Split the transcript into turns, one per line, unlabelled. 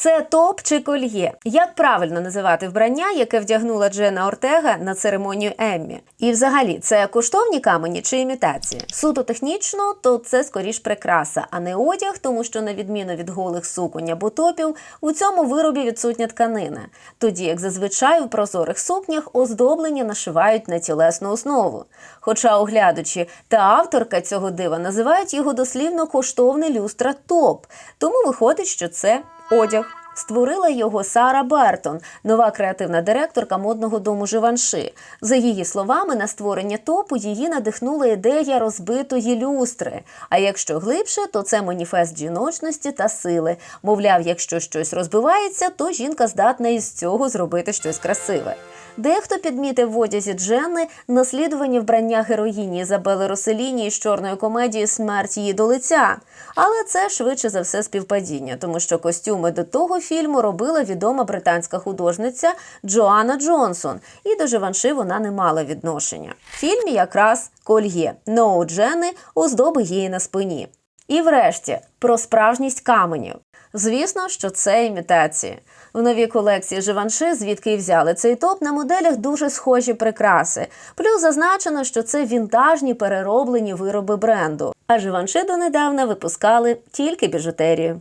Це топ чи кольє? Як правильно називати вбрання, яке вдягнула Джена Ортега на церемонію Еммі? І взагалі, це коштовні камені чи імітації? Суто технічно, то це скоріш прикраса, а не одяг, тому що на відміну від голих суконь або топів, у цьому виробі відсутня тканина. Тоді як зазвичай у прозорих сукнях оздоблення нашивають на тілесну основу. Хоча оглядачі та авторка цього дива називають його дослівно коштовне люстра топ, тому виходить, що це одяг. Створила його Сара Бертон, нова креативна директорка модного дому Живанши. За її словами, на створення топу її надихнула ідея розбитої люстри. А якщо глибше, то це маніфест жіночності та сили. Мовляв, якщо щось розбивається, то жінка здатна із цього зробити щось красиве. Дехто підмітив в одязі Дженни наслідування вбрання героїні Ізабели Роселіні із чорної комедії Смерть її до лиця. Але це швидше за все співпадіння, тому що костюми до того фільму робила відома британська художниця Джоанна Джонсон, і до Живанши вона не мала відношення. В фільмі якраз кольє Ноу Дженни оздоби її на спині. І врешті про справжність каменів. Звісно, що це імітації. В новій колекції Живанши, звідки й взяли цей топ, на моделях дуже схожі прикраси. Плюс зазначено, що це вінтажні перероблені вироби бренду. А Живанши донедавна випускали тільки біжутерію.